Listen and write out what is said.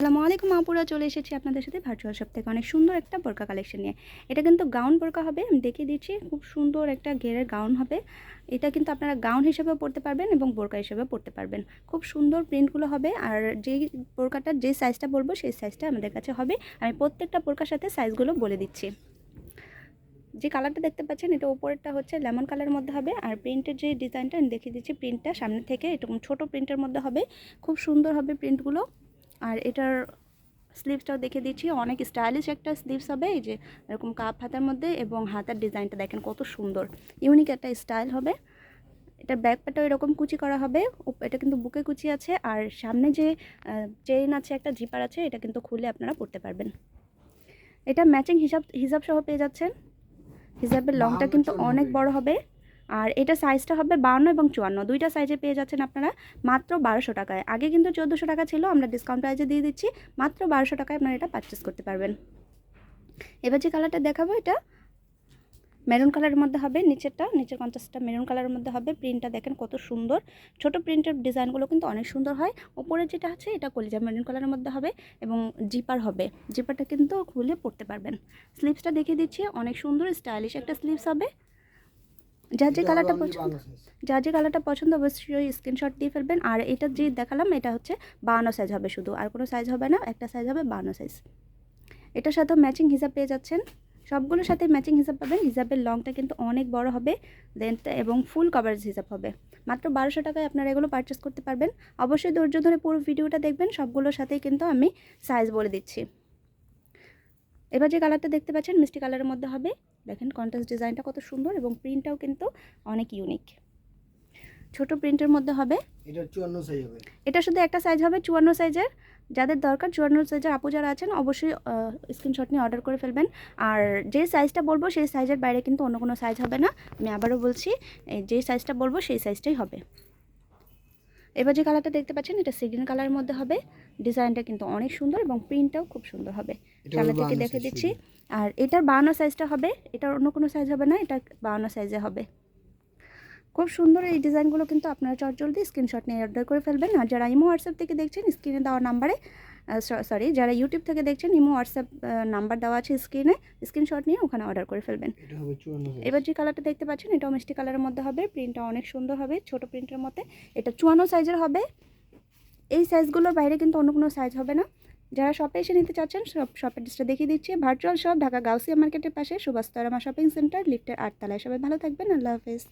আসসালামু আলাইকুম, আপুরা। চলে এসেছি আপনাদের সাথে ভার্চুয়াল শপ থেকে। অনেক সুন্দর একটা বোরকা কালেকশন নিয়ে। এটা কিন্তু গাউন বোরকা হবে, আমি দেখিয়ে দিচ্ছি। খুব সুন্দর একটা ঘেরের গাউন হবে। এটা কিন্তু আপনারা গাউন হিসেবেও পরতে পারবেন এবং বোরকা হিসেবেও পড়তে পারবেন। খুব সুন্দর প্রিন্টগুলো হবে। আর যেই বোরকাটার যে সাইজটা বলব, সেই সাইজটা আমাদের কাছে হবে। আমি প্রত্যেকটা বোরকার সাথে সাইজগুলো বলে দিচ্ছি। যে কালারটা দেখতে পাচ্ছেন, এটা ওপরেরটা হচ্ছে লেমন কালারের মধ্যে হবে। আর প্রিন্টের যে ডিজাইনটা আমি দেখিয়ে দিচ্ছি প্রিন্টটা সামনে থেকে। এরকম ছোট প্রিন্টের মধ্যে হবে। খুব সুন্দর হবে প্রিন্টগুলো আর এটার স্লিভসটাও দেখে দিচ্ছি। অনেক স্টাইলিশ একটা স্লিভস হবে এই যে এরকম কাপ হাতার মধ্যে এবং হাতার ডিজাইনটা দেখেন কত সুন্দর। ইউনিক একটা স্টাইল হবে। এটা ব্যাক এরকম কুচি করা হবে। এটা কিন্তু বুকে কুচি আছে। আর সামনে যে চেইন আছে একটা জিপার আছে এটা কিন্তু খুলে আপনারা পরতে পারবেন। এটা ম্যাচিং হিসাব হিসাব সহ পেয়ে যাচ্ছেন। হিসাবের লংটা কিন্তু অনেক। বড় হবে। আর এটা সাইজটা হবে বাউন্ন এবং চুয়ান্ন। দুইটা সাইজে পেয়ে যাচ্ছেন আপনারা মাত্র বারোশো টাকায়। আগে কিন্তু চোদ্দোশো টাকা ছিল, আমরা ডিসকাউন্ট প্রাইজে দিয়ে দিচ্ছি, মাত্র বারোশো টাকায় আপনারা এটা পারচেস করতে পারবেন। এবার যে কালারটা দেখাবো, এটা মেরুন কালারের মধ্যে হবে, নিচেরটা, নিচের কন্ট্রাস্টটা মেরুন কালারের মধ্যে হবে। প্রিন্টটা দেখেন কত সুন্দর। ছোট প্রিন্টের ডিজাইনগুলো কিন্তু অনেক সুন্দর হয়। ওপরে যেটা আছে, এটা কলিজা মেরুন কালারের মধ্যে হবে এবং জিপার হবে। জিপারটা কিন্তু খুলে পড়তে পারবেন। স্লিভসটা দেখিয়ে দিচ্ছি, অনেক সুন্দর স্টাইলিশ একটা স্লিভস হবে। যার যে কালারটা পছন্দ যার যে কালারটা পছন্দ অবশ্যই স্ক্রিনশট দিয়ে ফেলবেন। আর এটা যে দেখালাম এটা হচ্ছে বাউন্ন সাইজ হবে শুধু। আর কোনো সাইজ হবে না একটা সাইজ হবে বাউন্ন সাইজ এটার সাথে ম্যাচিং হিসাব পেয়ে যাচ্ছেন। সবগুলোর সাথে ম্যাচিং হিসাব পাবেন। হিসাবের লংটা কিন্তু অনেক বড় হবে। দেন এবং ফুল কভারেজ হিসাব হবে। মাত্র বারোশো টাকায় আপনারা এগুলো পারচেস করতে পারবেন। অবশ্যই ধৈর্য ধরে পুরো ভিডিওটা দেখবেন। সবগুলোর সাথেই কিন্তু আমি সাইজ বলে দিচ্ছি। এবার যে কালারটা দেখতে পাচ্ছেন মিষ্টি কালারের মধ্যে হবে। দেখেন কন্ট্রাস্ট ডিজাইনটা কত সুন্দর এবং প্রিন্টটাও কিন্তু অনেক ইউনিক ছোট প্রিন্টের মধ্যে হবে। এটা চুয়ান্ন সাইজ হবে। এটা শুধু একটা সাইজ হবে চুয়ান্ন সাইজের যাদের দরকার চুয়ান্ন সাইজের আপু যারা আছেন অবশ্যই স্ক্রিনশট নিয়ে অর্ডার করে ফেলবেন। আর যে সাইজটা বলব সেই সাইজের বাইরে কিন্তু অন্য কোনো সাইজ হবে না। আমি আবারও বলছি এই যে সাইজটা বলব সেই সাইজটাই হবে। এবার যে কালারটা দেখতে পাচ্ছেন এটা সিগ্রিন কালারের মধ্যে হবে। ডিজাইনটা কিন্তু অনেক সুন্দর এবং প্রিন্টটাও খুব সুন্দর হবে। কালারটাকে থেকে দেখে দিচ্ছি। আর এটার বাউন্ন সাইজটা হবে। এটার অন্য কোনো সাইজ হবে না এটা বাউন্ন সাইজে হবে। খুব সুন্দর এই ডিজাইনগুলো কিন্তু আপনারা চটজলদি স্ক্রিনশট নিয়ে অর্ডার করে ফেলবেন। আর যারা ইমো হোয়াটসঅ্যাপ থেকে দেখছেন স্ক্রিনে দেওয়া নাম্বারে সরি যারা ইউটিউব থেকে দেখছেন ইমো হোয়াটসঅ্যাপ নাম্বার দেওয়া আছে স্ক্রিনে স্ক্রিনশট নিয়ে ওখানে অর্ডার করে ফেলবেন। এবার যে কালারটা দেখতে পাচ্ছেন এটাও মিষ্টি কালারের মধ্যে হবে প্রিন্টটা অনেক সুন্দর হবে ছোট প্রিন্টের মধ্যে। এটা চুয়ান্ন সাইজের হবে। এই সাইজগুলোর বাইরে কিন্তু অন্য কোনো সাইজ হবে না। যারা শপে এসে নিতে চাচ্ছেন সব শপের ডিসটা দেখিয়ে দিচ্ছি। ভার্চুয়াল শপ ঢাকা গাউসিয়া মার্কেটের পাশে সুভাষ তরামা শপিং সেন্টার লিফটের আটতলায়। সবাই ভালো থাকবেন আল্লাহ হাফেজ।